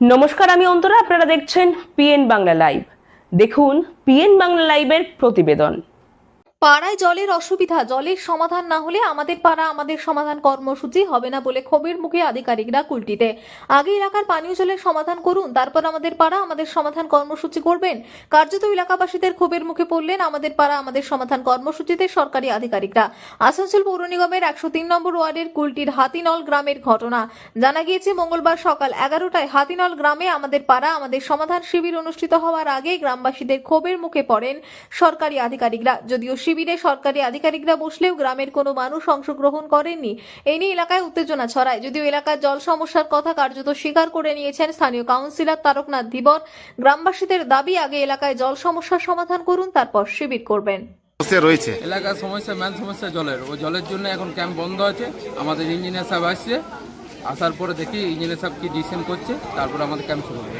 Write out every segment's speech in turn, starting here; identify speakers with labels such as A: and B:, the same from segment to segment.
A: নমস্কার আমি অন্তরা। আপনারা দেখছেন পিএন বাংলা লাইভ দেখুন পিএন বাংলা লাইভের প্রতিবেদন।
B: পাড়ায় জলের অসুবিধা, জলের সমাধান না হলে আমাদের পাড়া আমাদের সমাধান কর্মসূচি হবে না বলে ক্ষোভের মুখে আধিকারিকরা কুলটিতে। আগে এলাকার পানীয় জলের সমাধান করুন, তারপর আমাদের পাড়া আমাদের সমাধান কর্মসূচি করবেন। কার্যত এলাকাবাসীদের ক্ষোভের মুখে পড়লেন আমাদের পাড়া আমাদের সমাধান কর্মসূচিতে সরকারি আধিকারিকরা। আসানসোল পৌর নিগমের একশো তিন নম্বর ওয়ার্ডের কুলটির হাতিনল গ্রামের ঘটনা। জানা গিয়েছে, মঙ্গলবার সকাল এগারোটায় হাতিনল গ্রামে আমাদের পাড়া আমাদের সমাধান শিবির অনুষ্ঠিত হওয়ার আগে গ্রামবাসীদের ক্ষোভের মুখে পড়েন সরকারি আধিকারিকরা। যদিও শিবিরে সরকারি আধিকারিকরা বসলেও গ্রামের কোনো মানুষ অংশগ্রহণ করেননি। এই নিয়ে এলাকায় উত্তেজনা ছড়ায়। যদিও এলাকার জল সমস্যার কথা কার্যত স্বীকার করে নিয়েছেন স্থানীয় কাউন্সিলর তারকনাথ ধীবর গ্রামবাসীদের দাবি আগে এলাকায় জল সমস্যার সমাধান করুন তারপর শিবির করবেন।
C: সমস্যা রয়েছে।
D: এলাকার সমস্যা মেন সমস্যা জলের। ওই জলের জন্য এখন ক্যাম্প বন্ধ আছে। আমাদের ইঞ্জিনিয়ার সাহেব আসছে। আসার পরে দেখি ইঞ্জিনিয়ার সাহেব কি ডিসিশন করছে। তারপর আমাদের ক্যাম্প শুরু হবে।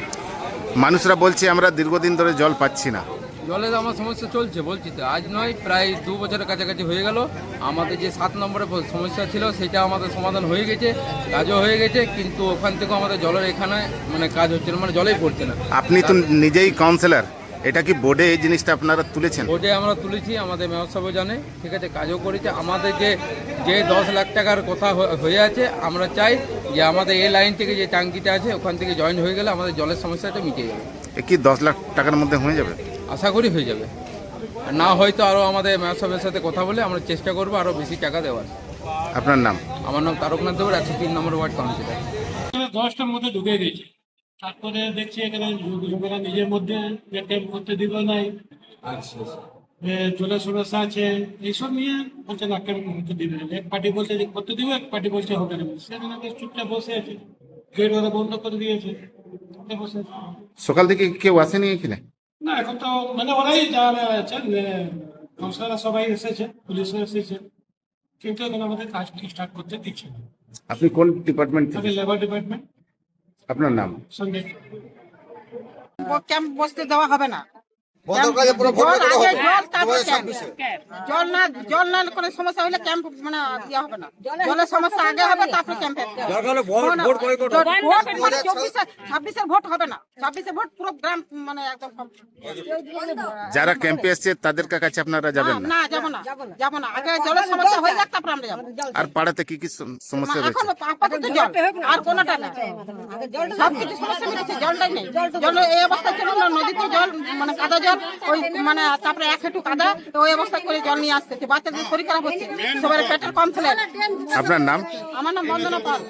C: মানুষরা বলছে আমরা দীর্ঘদিন ধরে জল পাচ্ছি না।
D: জলের আমার সমস্যা চলছে বলছি তো। আজ নয় প্রায় দু বছরের কাছাকাছি হয়ে গেল। আমাদের যে সাত নম্বরে সমস্যা ছিল সেটা আমাদের সমাধান হয়ে গেছে কাজও হয়ে গেছে কিন্তু ওখান থেকেও আমাদের জলের এখানে মানে কাজ হচ্ছে না মানে জলেই পড়ছে না।
C: আপনি তো নিজেই কাউন্সিলর এটা কি বোর্ডে এই জিনিসটা আপনারা তুলেছেন?
D: বোর্ডে আমরা তুলেছি আমাদের মেয়র সাহেবও জানে ঠিক আছে কাজও করেছে। আমাদের যে যে দশ লাখ টাকার কথা হয়ে আছে আমরা চাই যে আমাদের এই লাইন থেকে যে টাঙ্কিটা আছে ওখান থেকে জয়েন হয়ে গেলে আমাদের জলের সমস্যাটা মিটে যাবে
C: কি দশ লাখ টাকার মধ্যে হয়ে যাবে?
D: আশা করি হয়ে যাবে। আর না হয়তো আরও আমাদের মেয়র সাহেবের সাথে কথা বলে আমরা চেষ্টা করব আরও বেশি টাকা দেওয়ার।
C: আপনার নাম?
D: আমার নাম তারকনাথ দেবর একশো তিন নম্বর ওয়ার্ড কাউন্সিলর।
E: দশটার মধ্যে ঢুকে গেছে তারপরে দেখছি এখানে লোক- লোকেরা নিজের মধ্যে যে ক্যাম্প করতে দিল নাই জলের সমস্যা আছে। এইসব নিয়ে বলছে না ক্যাম্প করতে দিবে এক পার্টি বলছে যে করতে দিব এক পার্টি বলছে হবে না। সেখানে চুপচাপ বসে আছে। গেট ওরা বন্ধ করে দিয়েছে। বসে আছে।
C: সকাল থেকে কেউ আসেনি এখানে?
E: না এখন তো মানে ওরাই যারা আছেন কাউন্সিলাররা সবাই এসেছে পুলিশও এসেছে। কিন্তু এখন আমাদের কাজ স্টার্ট করতে দিচ্ছে না।
C: আপনি কোন ডিপার্টমেন্ট
E: আমি
C: থেকে
E: লেবার ডিপার্টমেন্ট
C: আপনার নাম?
E: সঙ্গে
F: ক্যাম্প বসতে দেওয়া হবে না। জল আগে জল তারপর ক্যাম্প। জল না জল না কোনো সমস্যা হলে ক্যাম্প মানে ইয়ে হবে না। জলের সমস্যা আগে হবে তারপর ক্যাম্পে ছাব্বিশের ভোট হবে। না। ছাব্বিশের ভোট পুরো গ্রাম মানে একদম
C: যারা ক্যাম্পে এসছে তাদের কাছে আপনারা যাবেন না
F: না? যাব না। যাব না। আগে জলের সমস্যা হয়ে যাক তারপর আমরা যাব।
C: আর পাড়াতে কি কি সমস্যা রয়েছে?
F: এখন আপাতত জল। আর কোনোটা না সব কিছু সমস্যা মিটেছে জলটাই নেই। জল এই অবস্থা ছিল না নদীতে জল মানে কাদা জল ওই মানে তারপরে এক হেঁটু কাদা ওই অবস্থা করে জল নিয়ে আসতেছে। বাচ্চাদের শরীর খারাপ হচ্ছে সবার পেটের ফেলে
C: আপনার নাম?
F: আমার নাম বন্দনা পাল।